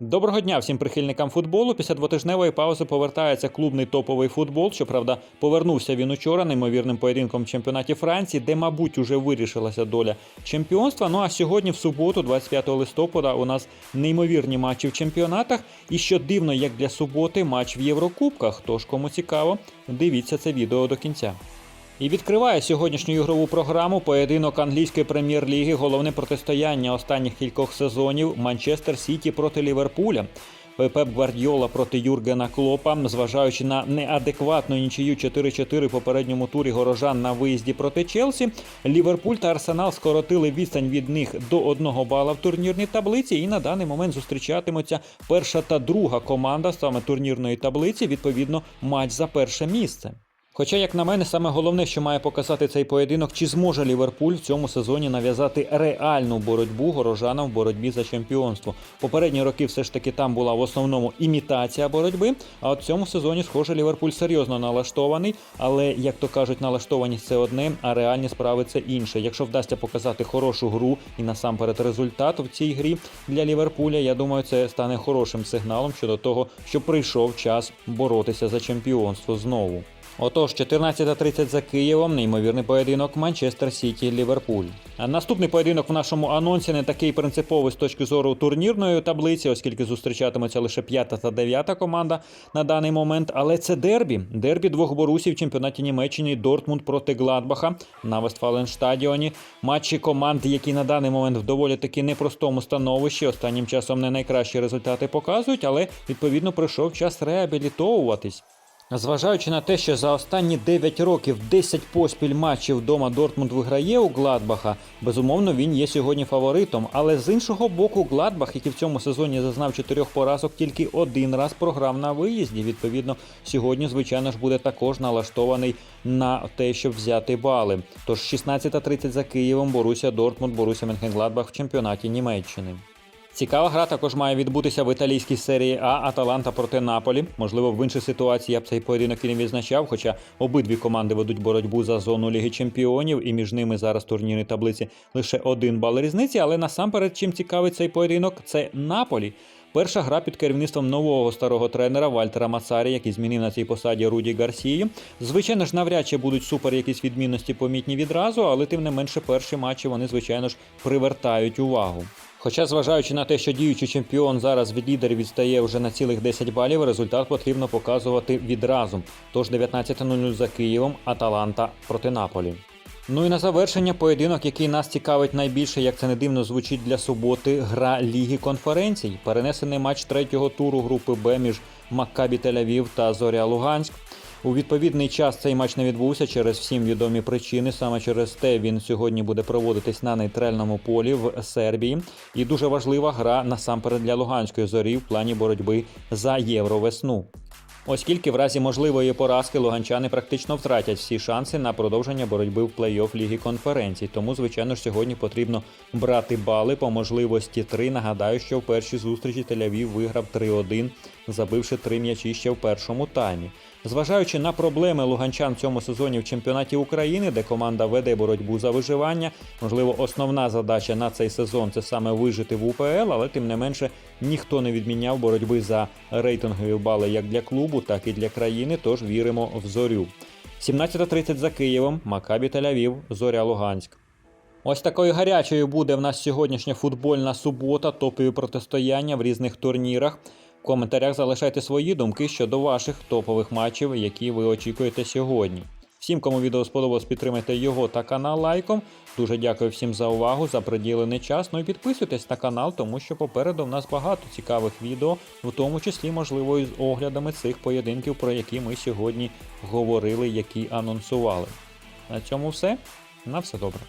Доброго дня всім прихильникам футболу. Після двотижневої паузи повертається клубний топовий футбол. Щоправда, повернувся він учора неймовірним поєдинком в чемпіонаті Франції, де, мабуть, уже вирішилася доля чемпіонства. Ну а сьогодні, в суботу, 25 листопада, у нас неймовірні матчі в чемпіонатах. І що дивно, як для суботи, матч в Єврокубках. Тож, кому цікаво, дивіться це відео до кінця. І відкриває сьогоднішню ігрову програму поєдинок англійської прем'єр-ліги, головне протистояння останніх кількох сезонів Манчестер Сіті проти Ліверпуля. Пеп Гвардіола проти Юргена Клопа, зважаючи на неадекватну нічию 4-4 в попередньому турі горожан на виїзді проти Челсі, Ліверпуль та Арсенал скоротили відстань від них до одного бала в турнірній таблиці, і на даний момент зустрічатимуться перша та друга команда саме турнірної таблиці, відповідно, матч за перше місце. Хоча, як на мене, саме головне, що має показати цей поєдинок, чи зможе Ліверпуль в цьому сезоні нав'язати реальну боротьбу горожанам в боротьбі за чемпіонство. Попередні роки все ж таки там була в основному імітація боротьби. А от в цьому сезоні, схоже, Ліверпуль серйозно налаштований. Але як то кажуть, налаштованість це одне, а реальні справи це інше. Якщо вдасться показати хорошу гру і насамперед результат в цій грі для Ліверпуля, я думаю, це стане хорошим сигналом щодо того, що прийшов час боротися за чемпіонство знову. Отож, 14.30 за Києвом, неймовірний поєдинок Манчестер Сіті Ліверпуль. Наступний поєдинок в нашому анонсі не такий принциповий з точки зору турнірної таблиці, оскільки зустрічатиметься лише п'ята та дев'ята команда на даний момент. Але це дербі. Дербі двох борусів в чемпіонаті Німеччини Дортмунд проти Гладбаха на Вестфаленштадіоні. Матчі команд, які на даний момент в доволі таки непростому становищі, останнім часом не найкращі результати показують, але відповідно прийшов час реабілітовуватись. Зважаючи на те, що за останні 9 років 10 поспіль матчів вдома Дортмунд виграє у Гладбаха, безумовно, він є сьогодні фаворитом. Але з іншого боку, Гладбах, який в цьому сезоні зазнав чотирьох поразок, тільки один раз програв на виїзді. Відповідно, сьогодні, звичайно ж, буде також налаштований на те, щоб взяти бали. Тож 16.30 за Києвом Боруся Дортмунд, Боруся Менхенгладбах в чемпіонаті Німеччини. Цікава гра також має відбутися в італійській серії А Аталанта проти Наполі. Можливо, в іншій ситуації я б цей поєдинок і не відзначав, хоча обидві команди ведуть боротьбу за зону Ліги Чемпіонів, і між ними зараз в турнірній таблиці лише один бал різниці. Але насамперед, чим цікавий цей поєдинок, це Наполі. Перша гра під керівництвом нового старого тренера Вальтера Мацарі, який змінив на цій посаді Руді Гарсії. Звичайно ж, навряд чи будуть супер якісь відмінності помітні відразу, але тим не менше перші матчі вони, звичайно ж, привертають увагу. Хоча, зважаючи на те, що діючий чемпіон зараз від лідерів відстає вже на цілих 10 балів, результат потрібно показувати відразу. Тож 19.00 за Києвом, Аталанта проти Наполі. Ну і на завершення поєдинок, який нас цікавить найбільше, як це не дивно звучить для суботи, гра Ліги конференцій. Перенесений матч третього туру групи Б між Маккабі Тель-Авів та Зоря Луганськ. У відповідний час цей матч не відбувся через всім відомі причини. Саме через те він сьогодні буде проводитись на нейтральному полі в Сербії. І дуже важлива гра насамперед для Луганської зорі в плані боротьби за євровесну. Оскільки в разі можливої поразки луганчани практично втратять всі шанси на продовження боротьби в плей-офф Ліги конференцій. Тому, звичайно ж, сьогодні потрібно брати бали по можливості 3. Нагадаю, що в першій зустрічі Тель-Авів виграв 3-1, забивши три м'ячі ще в першому таймі. Зважаючи на проблеми луганчан в цьому сезоні в чемпіонаті України, де команда веде боротьбу за виживання, можливо, основна задача на цей сезон це саме вижити в УПЛ, але тим не менше ніхто не відміняв боротьби за рейтингові бали як для клубу, так і для країни. Тож віримо в зорю. 17.30 за Києвом, Макабі Тель-Авів, Зоря Луганськ. Ось такою гарячою буде в нас сьогоднішня футбольна субота, топові протистояння в різних турнірах. В коментарях залишайте свої думки щодо ваших топових матчів, які ви очікуєте сьогодні. Всім, кому відео сподобалось, підтримайте його та канал лайком. Дуже дякую всім за увагу, за приділений час. Ну і підписуйтесь на канал, тому що попереду в нас багато цікавих відео, в тому числі, можливо, і з оглядами цих поєдинків, про які ми сьогодні говорили, які анонсували. На цьому все. На все добре.